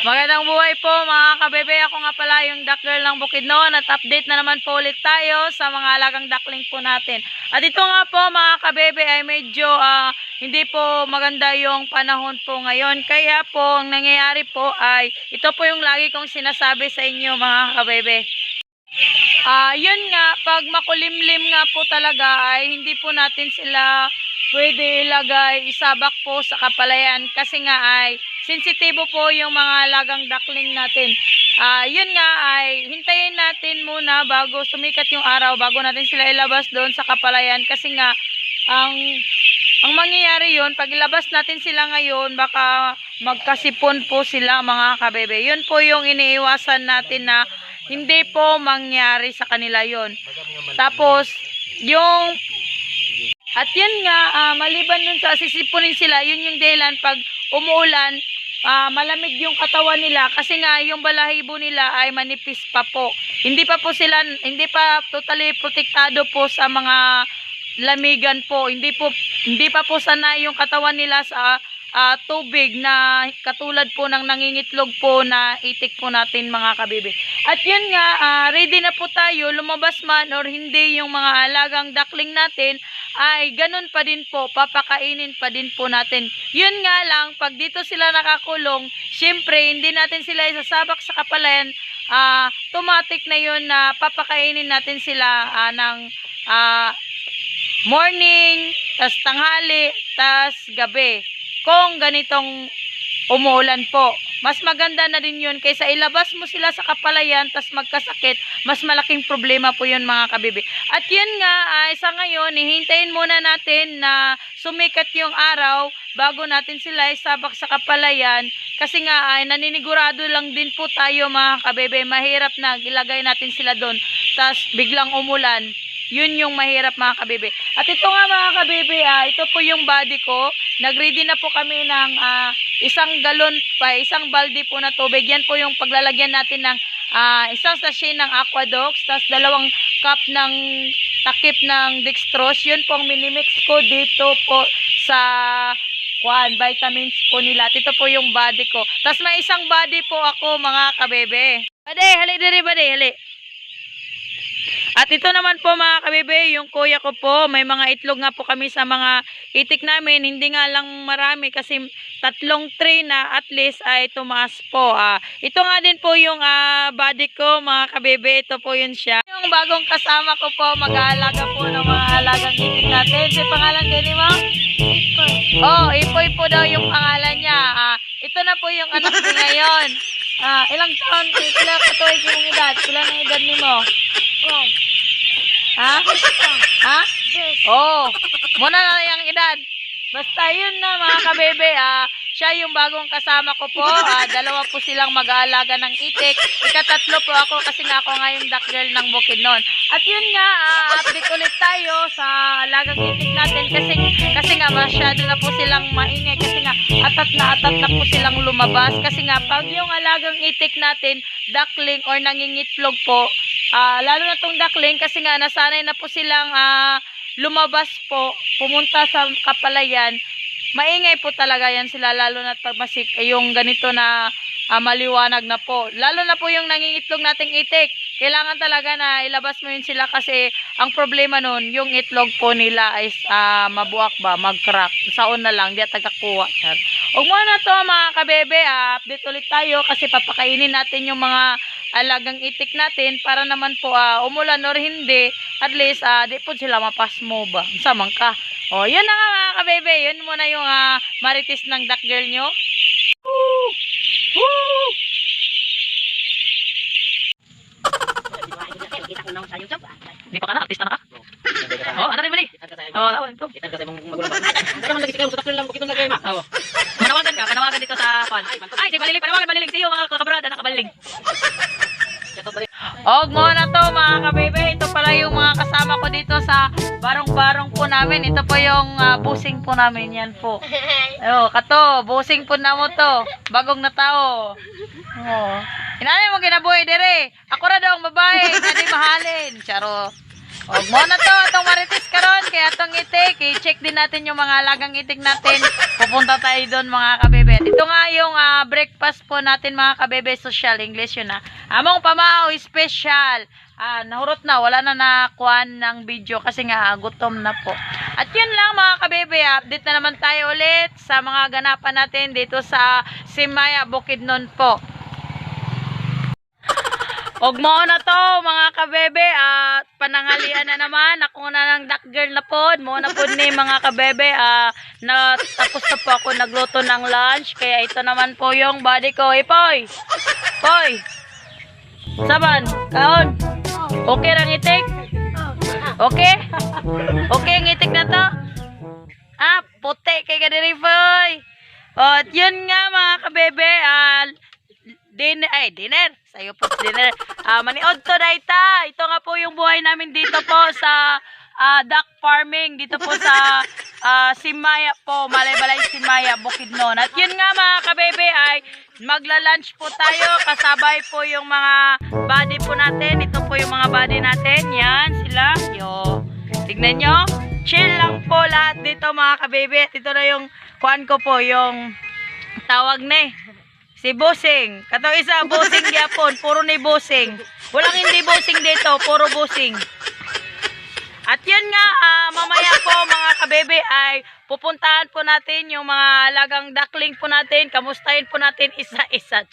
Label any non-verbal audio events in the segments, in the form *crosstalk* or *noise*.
Magandang buhay po mga kabebe. Ako nga pala yung duck girl ng Bukidnon at update na naman po ulit tayo sa mga alagang duckling po natin. At ito nga po mga kabebe ay medyo ah, hindi po maganda yung panahon po ngayon. Kaya po ang nangyayari po ay ito po yung lagi kong sinasabi sa inyo mga kabebe. Ah, yun nga, pag makulimlim nga po talaga ay hindi po natin sila pwede ilagay, isabak po sa kapalayan kasi nga ay sensitibo po yung mga alagang duckling natin. Ah, yun nga ay hintayin natin muna bago sumikat yung araw, bago natin sila ilabas doon sa kapalayan kasi nga ang ang mangyayari yun, pag ilabas natin sila ngayon, baka magkasipon po sila mga kabebe. Yun po yung iniiwasan natin na hindi po mangyari sa kanila yon. Tapos, yung at yan nga, ah, maliban nun sa sisipunin sila, yun yung dahilan pag umuulan, ah, malamig yung katawan nila kasi nga yung balahibo nila ay manipis pa po. Hindi pa po sila, hindi pa totally protektado po sa mga lamigan po. Hindi po, hindi pa po sana yung katawan nila sa ah, tubig na katulad po ng nangingitlog po na itik po natin mga kabibi. At yun nga, ah, ready na po tayo, lumabas man or hindi yung mga alagang duckling natin, ay ganun pa din po, papakainin pa din po natin. Yun nga lang, pag dito sila nakakulong, syempre, hindi natin sila isasabak sa kapalayan, ah, automatic na yun na papakainin natin sila ah, ng ah, morning, tas tanghali, tas gabi. Kung ganitong umuulan po. Mas maganda na din yun kaysa ilabas mo sila sa kapalayan tas magkasakit, mas malaking problema po yun mga kabibi. At yun nga, ay sa ngayon, ihintayin muna natin na sumikat yung araw bago natin sila isabak sa kapalayan kasi nga ay naninigurado lang din po tayo mga kabebe. Mahirap na ilagay natin sila doon tas biglang umulan. Yun yung mahirap mga kabebe. At ito nga mga kabebe, ah, ito po yung body ko. Nagready na po kami ng ah, isang galon pa, isang balde po na tubig. Yan po yung paglalagyan natin ng ah, isang sachet ng Aquadox, tapos dalawang cup ng takip ng dextrose. Yun po ang minimix ko dito po sa kwan, vitamins po nila. Ito po yung body ko. Tapos may isang body po ako mga kabebe. Bade, hali diri bade, hali. At ito naman po mga kabebe, yung kuya ko po, may mga itlog nga po kami sa mga itik namin. Hindi nga lang marami kasi tatlong tray na at least ay tumaas po. Ah, ito nga din po yung ah, body ko mga kabebe, ito po yun siya. Yung bagong kasama ko po, mag-aalaga po ng mga alagang itik natin. Si pangalan din mo? Ipoy. Oh, Ipoy po daw yung pangalan niya. Ah, ito na po yung anak ko ngayon. Ah, ilang taon, ilang katuig yung edad? Ilang ang edad ni mo? Ha? Ha? Oo. Oh, muna na yung edad. Basta yun na mga kabebe, ah, siya yung bagong kasama ko po. Ah, dalawa po silang mag-aalaga ng itik. Ikatatlo po ako kasi nga ako nga yung duck girl ng Bukidnon. At yun nga, ah, update ulit tayo sa alagang itik natin kasi kasi nga masyado na po silang maingay kasi nga atat na atat na po silang lumabas kasi nga pag yung alagang itik natin, duckling or nangingitlog po, Ah, lalo na tong duckling kasi nga nasanay na po silang ah, lumabas po, pumunta sa kapalayan. Maingay po talaga yan sila lalo na pag masik eh, yung ganito na ah, maliwanag na po. Lalo na po yung nangingitlog nating itik. Kailangan talaga na ilabas mo yun sila kasi ang problema nun, yung itlog po nila ay ah, mabuak ba, mag-crack. Saon na lang, di at tagakuha. Char. Huwag mo na to mga kabebe, ah, update ulit tayo kasi papakainin natin yung mga alagang itik natin para naman po ah, umulan or hindi, at least ah, di po sila mapasmo ba. Samang ka. O, yun na nga mga kabebe, yun muna yung ah, maritis ng duck girl nyo. Woo! Woo! Hindi pa ka na, artista na ka. Oo, ano rin bali? Oo, oh, ito. Oo. Manawagan ka, panawagan dito sa pan. Ay, si Baliling, panawagan Baliling. See you mga kabrada, nakabaliling. Og mo na to mga kabebe, dito sa barong-barong po namin. Ito po yung ah, busing po namin, yan po. Ayo, kato, busing po na mo to. Bagong na tao. Oh. Inani mo ginabuhay dire. Ako ra daw ang babae, na di mahalin. Charo. Og mo na to atong marites karon kay atong itik, i-check din natin yung mga alagang itik natin. Pupunta tayo doon mga kabebe. Ito nga yung ah, breakfast po natin mga kabebe, social English yun na. Among pamao special. Ah, nahurot na, wala na nakuhan ng video kasi nga gutom na po. At yun lang mga kabebe, update na naman tayo ulit sa mga ganapan natin dito sa Simaya Bukidnon po. Og na to mga kabebe. At panangalian na naman. Ako na ng duck girl na pod mo na pod ni mga kabebe. Ah na tapos na po ako nagluto ng lunch. Kaya ito naman po yung body ko. Ipoy poy saban kaon okay rang itik okay okay ang itik na to ah puti kay kadiri poy at yun nga mga kabebe ah dinner, ay, dinner. Sa'yo po dinner. Ah, maniod to dayta. Ito nga po yung buhay namin dito po sa ah, duck farming. Dito po sa ah, Simaya po. Malay-balay Simaya, Bukidnon. At yun nga mga kabebe ay magla-lunch po tayo. Kasabay po yung mga body po natin. Ito po yung mga body natin. Yan, sila. Yo. Tignan nyo. Chill lang po lahat dito mga kabebe. At ito na yung kuan ko po, yung tawag na. Si Busing. Kato isa, Busing Yapon. Puro ni Busing. Walang hindi Busing dito. Puro Busing. At yun nga, ah, mamaya po mga kabebe ay pupuntahan po natin yung mga alagang duckling po natin. Kamustahin po natin isa-isa.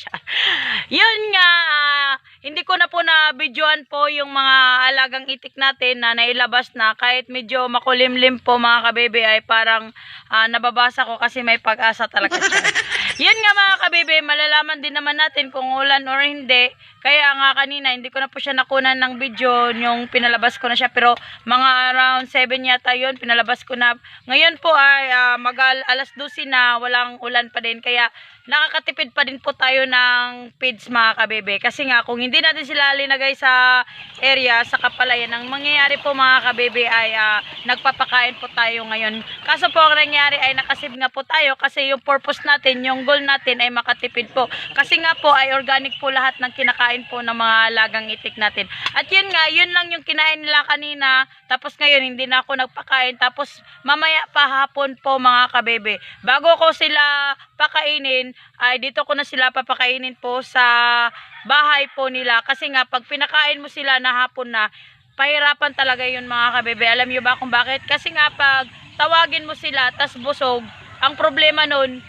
Yun nga, ah, hindi ko na po na videoan po yung mga alagang itik natin na nailabas na. Kahit medyo makulimlim po mga kabebe ay parang ah, nababasa ko kasi may pag-asa talaga. Char. *laughs* Yun nga mga kabebe, malalaman din naman natin kung ulan or hindi. Kaya nga kanina, hindi ko na po siya nakunan ng video yung pinalabas ko na siya. Pero mga around 7 yata yun, pinalabas ko na. Ngayon po ay ah, mag alas 12 na, walang ulan pa din. Kaya nakakatipid pa din po tayo ng feeds mga kabebe. Kasi nga kung hindi natin sila linagay sa area, sa kapalayan, ang mangyayari po mga kabebe ay ah, nagpapakain po tayo ngayon. Kaso po ang nangyari ay nakasib nga po tayo kasi yung purpose natin, yung goal natin ay makatipid po. Kasi nga po ay organic po lahat ng kinakain po ng mga lagang itik natin. At yun nga, yun lang yung kinain nila kanina. Tapos ngayon hindi na ako nagpakain. Tapos mamaya pa hapon po mga kabebe. Bago ko sila pakainin, ay dito ko na sila papakainin po sa bahay po nila. Kasi nga pag pinakain mo sila na hapon na, pahirapan talaga yun mga kabebe. Alam nyo ba kung bakit? Kasi nga pag tawagin mo sila tas busog, ang problema nun,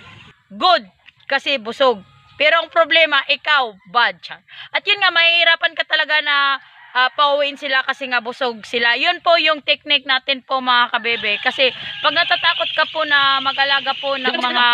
good kasi busog. Pero ang problema, ikaw, bad siya. At yun nga, mahihirapan ka talaga na ah, pauwiin sila kasi nga busog sila. Yun po yung technique natin po mga kabebe. Kasi pag natatakot ka po na mag-alaga po ng mga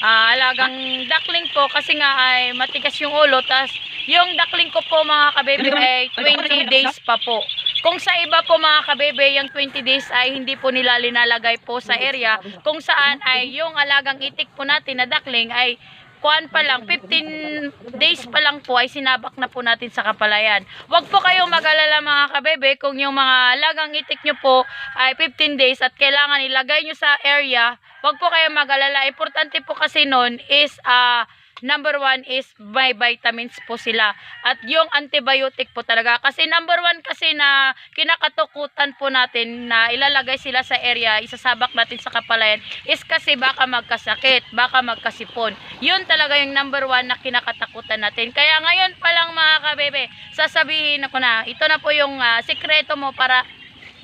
ah, alagang duckling po kasi nga ay matigas yung ulo. tas yung duckling ko po mga kabebe ay 20 days pa po. Kung sa iba po mga kabebe, yung 20 days ay hindi po nila linalagay po sa area kung saan ay yung alagang itik po natin na duckling ay kuan pa lang, 15 days pa lang po ay sinabak na po natin sa kapalayan. Huwag po kayong mag-alala mga kabebe kung yung mga lagang itik nyo po ay 15 days at kailangan ilagay nyo sa area, huwag po kayong mag-alala. Importante po kasi nun is ah, number one is may vitamins po sila. At yung antibiotic po talaga. Kasi number one kasi na kinakatukutan po natin na ilalagay sila sa area, isasabak natin sa kapalayan, is kasi baka magkasakit, baka magkasipon. Yun talaga yung number one na kinakatakutan natin. Kaya ngayon pa lang mga kabebe, sasabihin ako na, ito na po yung ah, sikreto mo para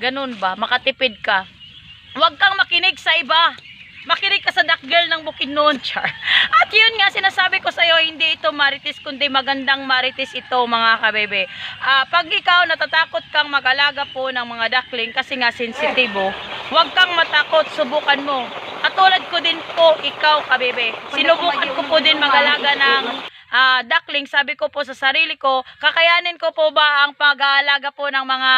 ganun ba, makatipid ka. Huwag kang makinig sa iba. Makinig ka sa duck girl ng Bukidnon, char. *laughs* At yun nga, sinasabi ko sa'yo, hindi ito marites, kundi magandang marites ito, mga kabebe. Ah, pag ikaw natatakot kang mag-alaga po ng mga duckling kasi nga sensitibo, huwag kang matakot, subukan mo. Katulad ko din po, ikaw, kabebe. Sinubukan ko po din mag-alaga ng ah, duckling, sabi ko po sa sarili ko, kakayanin ko po ba ang pag-aalaga po ng mga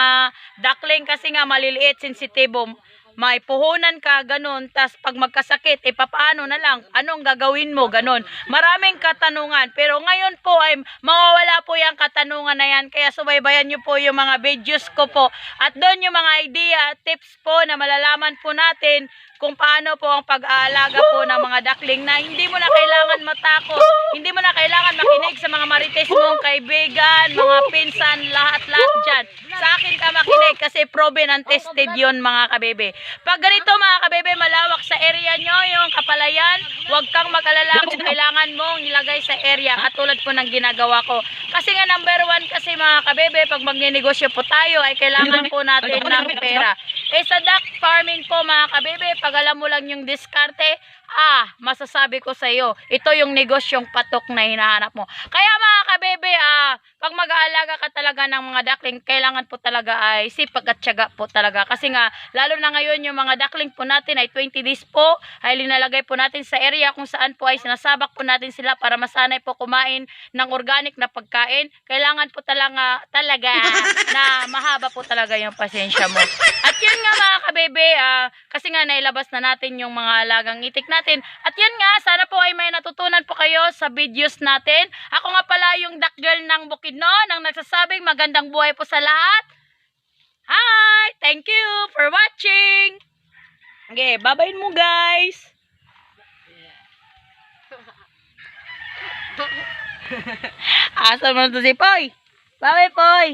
duckling kasi nga maliliit, sensitibo may puhunan ka, ganun, tas pag magkasakit, eh papaano na lang, anong gagawin mo, ganun. Maraming katanungan, pero ngayon po ay mawawala po yung katanungan na yan, kaya subaybayan nyo po yung mga videos ko po, at doon yung mga idea, tips po na malalaman po natin kung paano po ang pag-aalaga po ng mga duckling na hindi mo na kailangan matakot, hindi mo na kailangan makinig sa mga marites mong kaibigan, mga pinsan, lahat-lahat dyan. Sa akin ka makinig kasi proven and tested yun mga kabebe. Pag ganito mga kabebe, malawak sa area nyo, yung kapalayan, huwag kang mag-alala kung kailangan mong ilagay sa area katulad po ng ginagawa ko. Kasi nga number one kasi mga kabebe, pag magninegosyo po tayo ay kailangan po natin ng pera. Eh sa duck farming po mga kabebe, pag alam mo lang yung diskarte, ah, masasabi ko sa iyo, ito yung negosyong patok na hinahanap mo. Kaya mga kabebe, ah, pag mag-aalaga ka talaga ng mga duckling, kailangan po talaga ay sipag at tiyaga po talaga. Kasi nga, lalo na ngayon yung mga duckling po natin ay 20 days po, ay linalagay po natin sa area kung saan po ay sinasabak po natin sila para masanay po kumain ng organic na pagkain. Kailangan po talaga, talaga na mahaba po talaga yung pasensya mo. At yun nga mga kabebe, ah, kasi nga nailabas na natin yung mga alagang itik natin. At yun nga, sana po ay may natutunan po kayo sa videos natin. Ako nga pala ng Bukidnon, ang nagsasabing magandang buhay po sa lahat. Hi! Thank you for watching! Okay, babayin mo guys! *laughs* Asa mo to si Poy? Bye-bye, Poy!